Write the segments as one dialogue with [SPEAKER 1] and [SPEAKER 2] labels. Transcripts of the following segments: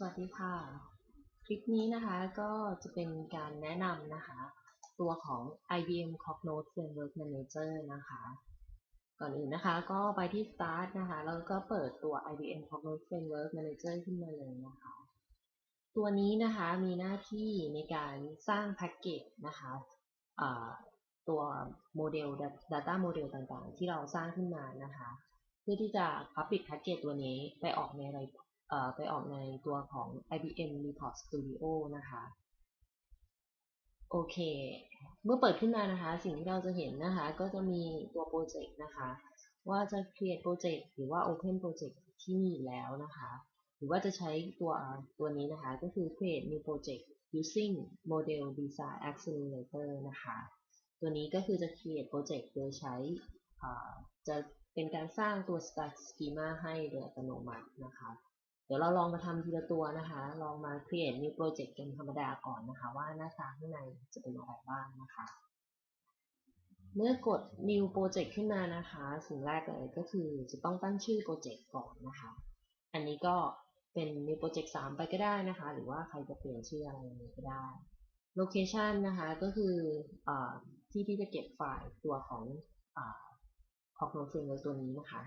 [SPEAKER 1] สวัสดีค่ะ คลิปนี้นะคะก็จะเป็นการแนะนำนะคะ ตัวของ IBM Cognos Framework Manager นะคะ ก่อนอื่นนะคะก็ไปที่ Start นะคะแล้วก็เปิดตัว IBM Cognos Framework Manager ขึ้นมาเลยนะคะ ตัวนี้นะคะมีหน้าที่ในการสร้างแพ็กเกจนะคะตัวโมเดล Data Model ต่างๆ ที่เราสร้างขึ้นมานะคะ เพื่อที่จะ Public Package ตัวนี้ไปออกในอะ ไปออกในตัวของ IBM Report Studio นะคะ โอเค เมื่อเปิดขึ้นมานะคะ สิ่งที่เราจะเห็นนะคะ ก็จะมีตัวโปรเจกต์นะคะ ว่าจะ create project หรือว่า open project ที่มีแล้วนะคะ หรือว่าจะใช้ตัวตัวนี้นะคะ ก็คือ create new project using model design accelerator นะคะ ตัวนี้ก็คือจะ create project โดยใช้จะเป็นการสร้างตัว stack schema ให้โดยอัตโนมัตินะคะ เดี๋ยวเราลองมาทำทีละตัวนะคะ ลองมา create new project กันธรรมดาก่อนนะคะ ว่าหน้าตาข้างในจะเป็นอะไรบ้างนะคะ เมื่อกด new project ขึ้นมานะคะ สิ่งแรกเลยก็คือจะต้องตั้งชื่อโปรเจกต์ก่อนนะคะ อันนี้ก็เป็น new project 3 ไปก็ได้นะคะ หรือว่าใครจะเปลี่ยนชื่ออะไรนี้ก็ได้ location นะคะก็คืออที่ที่จะเก็บไฟล์ตัวของ Cognos Framework ตัวนี้นะคะ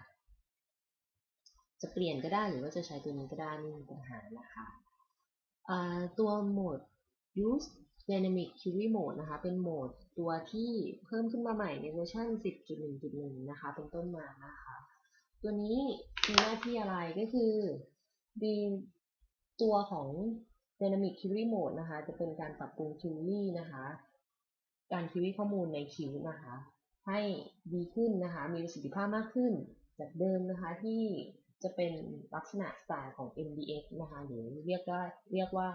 [SPEAKER 1] จะเปลี่ยนก็ได้หรือว่าจะใช้ตัวนี้ก็ได้ไม่มีปัญหานะคะตัวโหมด use dynamic query mode นะคะ เป็นโหมดตัวที่เพิ่มขึ้นมาใหม่ในเวอร์ชัน10.1.1 นะคะ เป็นต้นมานะคะ ตัวนี้มีหน้าที่อะไรก็คือดีตัวของ dynamic query mode นะคะ จะเป็นการปรับปรุง query นะคะ การ query ข้อมูลในคิวนะคะ ให้ดีขึ้นนะคะ มีประสิทธิภาพมากขึ้นจากเดิมนะคะที่ จะเป็นลักษณะสไตล์ของ MDX นะคะ หรือเรียกว่าเรียกว่า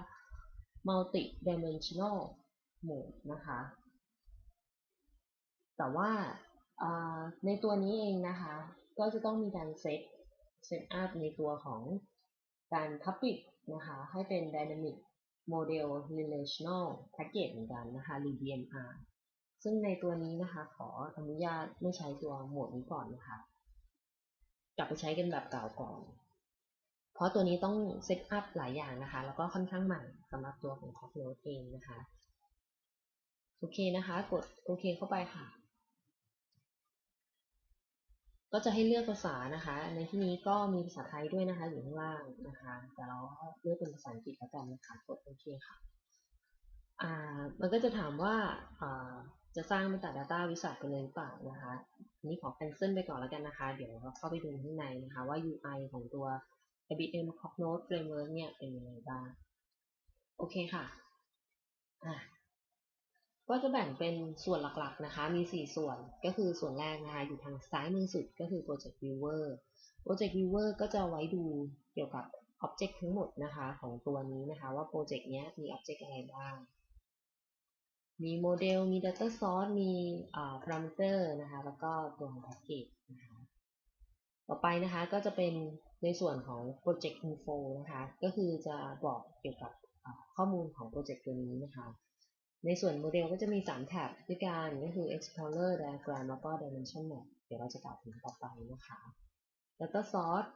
[SPEAKER 1] multi dimensional mode นะคะ แต่ว่าในตัวนี้เองนะคะ ก็จะต้องมีการเซตเซตอัพในตัวของการ public นะคะ ให้เป็น dynamic model relational package เหมือนกันนะคะ RDMR ซึ่งในตัวนี้นะคะ ขออนุญาตไม่ใช้ตัวโหมดนี้ก่อนนะคะ กลับไปใช้กันแบบเก่าก่อน เพราะตัวนี้ต้องเซตอัพหลายอย่างนะคะ แล้วก็ค่อนข้างใหม่สำหรับตัวของ Top Note เองนะคะ โอเคนะคะ กดโอเคเข้าไปค่ะ ก็จะให้เลือกภาษานะคะ ในที่นี้ก็มีภาษาไทยด้วยนะคะ อยู่ข้างล่างนะคะ แต่เราเลือกเป็นภาษาอังกฤษแล้วกันนะคะ กดโอเคค่ะอ่ามันก็จะถามว่าอ่าจะสร้างเป็นตัด Data วิสัทไปเลยหรือเปล่านะคะ นี้ขอ cancel ไปก่อนแล้วกันนะคะ เดี๋ยวเราเข้าไปดูข้างในนะคะว่า UI ของตัว IBM Cognos Framework เนี่ยเป็นยังไงบ้าง โอเคค่ะ อะก็จะแบ่งเป็นส่วนหลักๆนะคะ มี 4 ส่วน ก็คือส่วนแรกนะคะ อยู่ทางซ้ายมือสุดก็คือ Project Viewer Project Viewer ก็จะไว้ดูเกี่ยวกับ Object ทั้งหมดนะคะ ของตัวนี้นะคะ ว่าโปรเจกต์นี้มี Object อะไรบ้าง มีโมเดล มี Data Source มี Parameter นะคะ แล้วก็ตัวของ Package นะคะ ต่อไปนะคะก็จะเป็นในส่วนของ Project Info นะคะ ก็คือจะบอกเกี่ยวกับข้อมูลของโปรเจกต์ตัวนี้นะคะ ในส่วนโมเดลก็จะมี 3 แท็บด้วยกันก็คือ Explorer Diagram แล้วก็ Dimension Map เดี๋ยวเราจะกล่าวถึงต่อไปนะคะ Data Source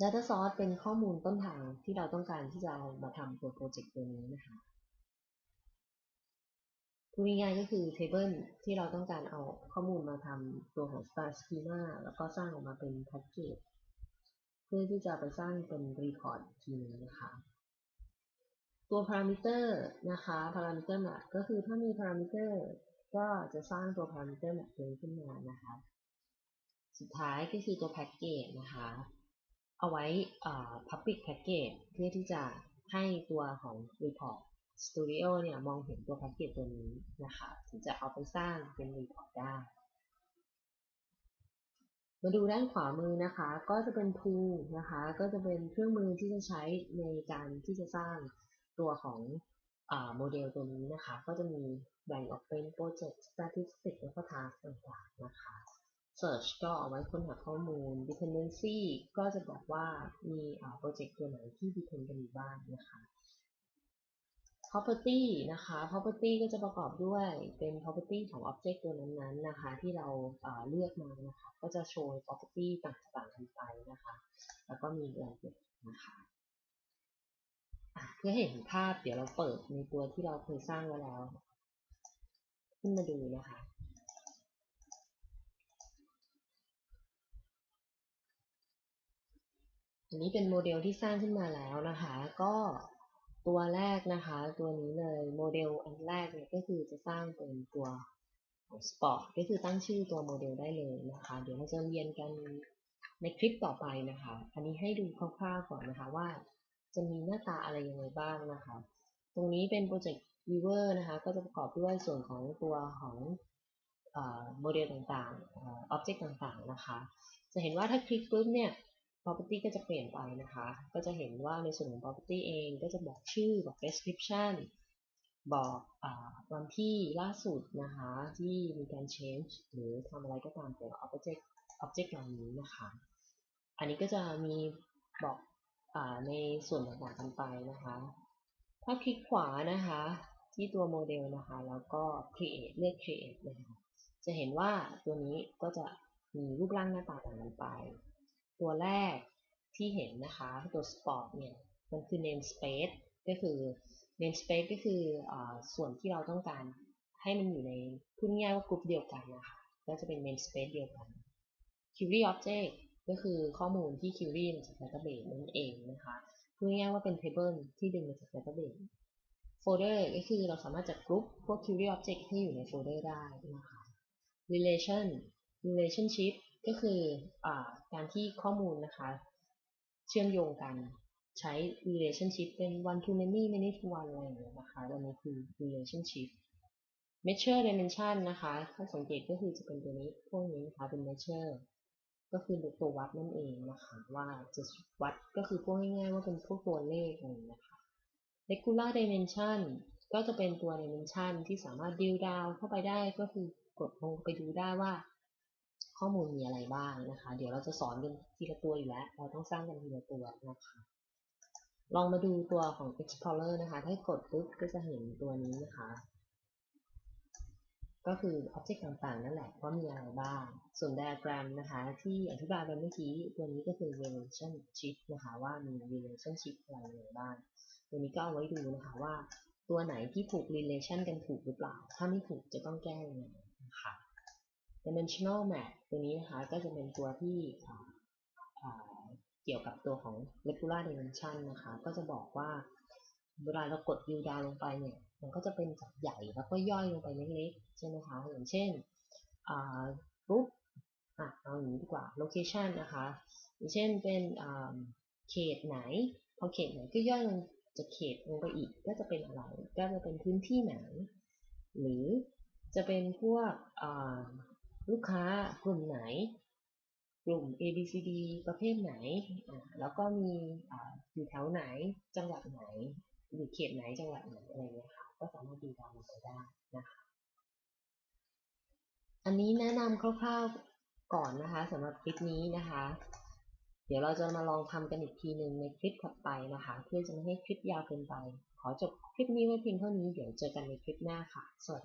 [SPEAKER 1] Data Source เป็นข้อมูลต้นทางที่เราต้องการที่จะเอามาทำตัวโปรเจกต์ตัวนี้นะคะ พูดง่ายๆก็คือ table ที่เราต้องการเอาข้อมูลมาทำตัวของ star schema แล้วก็สร้างออกมาเป็น package เพื่อที่จะไปสร้างเป็น report ทีนึงนะคะ ตัว parameter นะคะ parameter map ก็คือถ้ามี parameter ก็จะสร้างตัว parameter map นี้ขึ้นมานะคะ สุดท้ายก็คือตัว package นะคะ เอาไว้ public package เพื่อที่จะให้ตัวของ report Studio เนี่ยมองเห็นตัวแพ็กเกจตัวนี้นะคะถึงจะเอาไปสร้างเป็นรีพอร์ตได้ มาดูด้านขวามือนะคะ ก็จะเป็น tool นะคะ ก็จะเป็นเครื่องมือที่จะใช้ในการที่จะสร้างตัวของโมเดลตัวนี้นะคะ ก็จะมีแบ่งออกเป็น project statistic แล้วก็ task ต่างๆนะคะ search ก็เอาไว้ค้นหาข้อมูล dependency ก็จะบอกว่ามีโปรเจกต์ตัวไหนที่ depend กันอยู่บ้างนะคะ property นะคะ property ก็จะประกอบด้วยเป็น property ของ object ตัวนั้นๆนะคะ ที่เราเลือกมานะคะ ก็จะโชว์ property ต่างๆกันไปนะคะ แล้วก็มีรายละเอียดนะคะเพื่อให้เห็นภาพเดี๋ยวเราเปิดในตัวที่เราเคยสร้างไว้แล้ว ขึ้นมาดูนะคะอันนี้เป็นโมเดลที่สร้างขึ้นมาแล้วนะคะ ก็ ตัวแรกนะคะ ตัวนี้เลยโมเดลอันแรกเนี่ยก็คือจะสร้างเป็นตัวของ Sport ก็คือตั้งชื่อตัวโมเดลได้เลยนะคะ เดี๋ยวเราจะเรียนกันในคลิปต่อไปนะคะ อันนี้ให้ดูคร่าวๆก่อนนะคะว่า จะมีหน้าตาอะไรยังไงบ้างนะคะ ตรงนี้เป็นโปรเจกต์ Viewer นะคะ ก็จะประกอบด้วยส่วนของตัวของโมเดลต่างๆ Object ต่างๆ นะคะ จะเห็นว่าถ้าคลิกปุ๊บเนี่ย property ก็จะเปลี่ยนไปนะคะ ก็จะเห็นว่าในส่วนของ property เองก็จะบอกชื่อบอก description บอกอวันที่ล่าสุดนะคะ ที่มีการ change หรือทำอะไรก็ตามเกี่ยวกับ object object เหล่านี้นะคะ อันนี้ก็จะมีบอกอในส่วนต่างๆกันไปนะคะ ถ้าคลิกขวานะคะ ที่ตัวโมเดลนะคะ แล้วก็ create เลือก create นะคะ จะเห็นว่าตัวนี้ก็จะมีรูปร่างหน้าตาต่างกันไป ตัวแรกที่เห็นนะคะ ตัว spot เนี่ยมันคือ namespace ก็คือ namespace ก็คืออส่วนที่เราต้องการให้มันอยู่ในพูดง่ายว่ากลุ่มเดียวกันนะคะก็จะเป็น namespace เดียวกัน query object ก็คือข้อมูลที่ query มาจาก database นั่นเองนะคะพูดง่ายว่าเป็น table ที่ดึงมาจาก database folder ก็คือเราสามารถจัดกลุ่มพวก query object ให้อยู่ในโฟลเดอร์ได้นะคะ relation relationship ก็คืออการที่ข้อมูลนะคะ เชื่อมโยงกันใช้ relationship เป็น one to many many to one อะไรอย่างเงี้ยนะคะอันนี้คือ relationship measure dimension นะคะ ถ้าสังเกตก็คือจะเป็นตัวนี้ พวกนี้นะคะเป็น measure ก็คือตัววัดนั่นเองนะคะ ว่าจะวัดก็คือพวกง่ายๆว่าเป็นพวกตัวเลขอะไรนะคะ regular dimension ก็จะเป็นตัว dimension ที่สามารถ drill down เข้าไปได้ก็คือกดลงไปดูได้ว่า ข้อมูลมีอะไรบ้างนะคะ เดี๋ยวเราจะสอนกันทีละตัวอยู่แล้ว เราต้องสร้างกันทีละตัวนะคะ ลองมาดูตัวของ Explorer นะคะ ถ้ากดปุ๊บก็จะเห็นตัวนี้นะคะ ก็คือ Object ต่างๆ นั่นแหละว่ามีอะไรบ้าง ส่วน Diagram นะคะ ที่อธิบายไปเมื่อกี้ ตัวนี้ก็คือ Relationship นะคะ ว่ามี Relationship อะไรอย่างบ้าง ตัวนี้ก็เอาไว้ดูนะคะว่า ตัวไหนที่ผูก relation กันถูกหรือเปล่า ถ้าไม่ถูกจะต้องแก้ยังไงนะคะ dimensional map ตัวนี้นะคะก็จะเป็นตัวที่เกี่ยวกับตัวของ regular dimension นะคะ ก็จะบอกว่าเวลาเรากด view down ลงไปเนี่ย มันก็จะเป็นจากใหญ่แล้วก็ย่อยลงไปเล็กๆ ใช่ไหมคะ อย่างเช่นปุ๊บอะเอาอย่างนี้ดีกว่า location นะคะ อย่างเช่นเป็นเขตไหน พอเขตไหนก็ย่อยลงจะเขตลงไปอีก ก็จะเป็นอะไร ก็จะเป็นพื้นที่ไหน หรือจะเป็นพวก ลูกค้ากลุ่มไหน กลุ่ม A B C D ประเภทไหน แล้วก็มีอยู่แถวไหน จังหวัดไหน อยู่เขตไหน จังหวัดไหนอะไรเงี้ยค่ะ ก็สามารถดูดาวลงไปได้นะคะ อันนี้แนะนำคร่าวๆก่อนนะคะสำหรับคลิปนี้นะคะ เดี๋ยวเราจะมาลองทำกันอีกทีหนึ่งในคลิปถัดไปนะคะ เพื่อจะไม่ให้คลิปยาวเกินไป ขอจบคลิปนี้ไว้เพียงเท่านี้ เดี๋ยวเจอกันในคลิปหน้าค่ะ สวัสดี